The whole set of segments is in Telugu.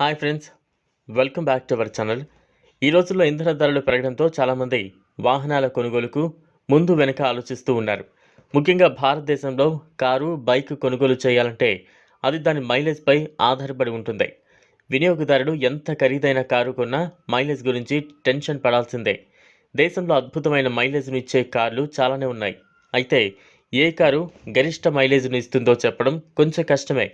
Hi friends welcome back to our channel. ఈ రోజుల్లో ఇంధన ధరలు పెరగడంతో చాలామంది వాహనాల కొనుగోలుకు ముందు వెనక ఆలోచిస్తూ ఉన్నారు. ముఖ్యంగా భారతదేశంలో కారు బైక్ కొనుగోలు చేయాలంటే అది దాని మైలేజ్పై ఆధారపడి ఉంటుంది. వినియోగదారుడు ఎంత ఖరీదైన కారు కొన్నా మైలేజ్ గురించి టెన్షన్ పడాల్సిందే. దేశంలో అద్భుతమైన మైలేజ్ను ఇచ్చే కార్లు చాలానే ఉన్నాయి. అయితే ఏ కారు గరిష్ట మైలేజ్ను ఇస్తుందో చెప్పడం కొంచెం కష్టమే.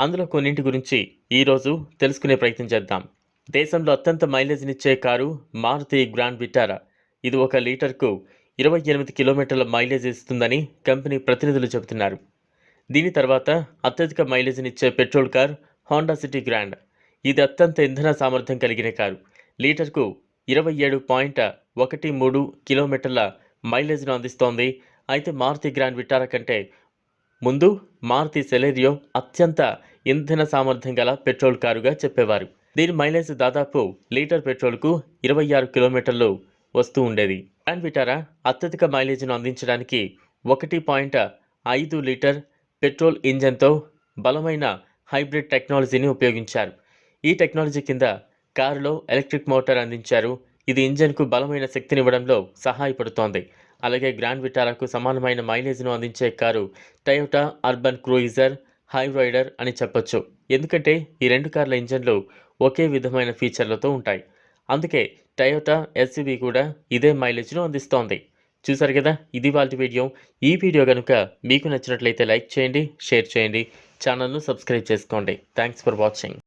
అందులో కొన్నింటి గురించి ఈరోజు తెలుసుకునే ప్రయత్నం చేద్దాం. దేశంలో అత్యంత మైలేజ్నిచ్చే కారు మారుతి గ్రాండ్ విటారా? ఇది ఒక లీటర్కు ఇరవై ఎనిమిది కిలోమీటర్ల మైలేజ్ ఇస్తుందని కంపెనీ ప్రతినిధులు చెబుతున్నారు. దీని తర్వాత అత్యధిక మైలేజ్నిచ్చే petrol car Honda City Grand. ఇది అత్యంత ఇంధన సామర్థ్యం కలిగిన కారు. లీటర్కు ఇరవై ఏడు పాయింట్ ఒకటి మూడు కిలోమీటర్ల మైలేజ్ను అందిస్తోంది. అయితే మారుతి గ్రాండ్ విటారా కంటే ముందు మారుతి సెలెరియో అత్యంత ఇంధన సామర్థ్యం గల పెట్రోల్ కారుగా చెప్పేవారు. దీని మైలేజ్ దాదాపు లీటర్ పెట్రోల్కు ఇరవై ఆరు కిలోమీటర్లు వస్తూ ఉండేది. గ్రాండ్ విటారా అత్యధిక మైలేజ్ను అందించడానికి ఒకటి పాయింట్ ఐదు లీటర్ పెట్రోల్ ఇంజన్తో బలమైన హైబ్రిడ్ టెక్నాలజీని ఉపయోగించారు. ఈ టెక్నాలజీ కింద కారులో ఎలక్ట్రిక్ మోటార్ అందించారు ఇది ఇంజన్కు బలమైన శక్తినివ్వడంలో సహాయపడుతోంది. అలాగే గ్రాండ్ విటారాకు సమానమైన మైలేజ్ను అందించే car Toyota Urban Cruiser Hyryder అని చెప్పొచ్చు. ఎందుకంటే ఈ రెండు కార్ల ఇంజన్లు ఒకే విధమైన ఫీచర్లతో ఉంటాయి. అందుకే టయోటా ఎస్యూవీ కూడా ఇదే మైలేజ్ను అందిస్తోంది. చూసారు కదా ఇది వాళ్ళ వీడియో. ఈ వీడియో కనుక మీకు నచ్చినట్లయితే లైక్ చేయండి షేర్ చేయండి ఛానల్ను సబ్స్క్రైబ్ చేసుకోండి. Thanks for watching.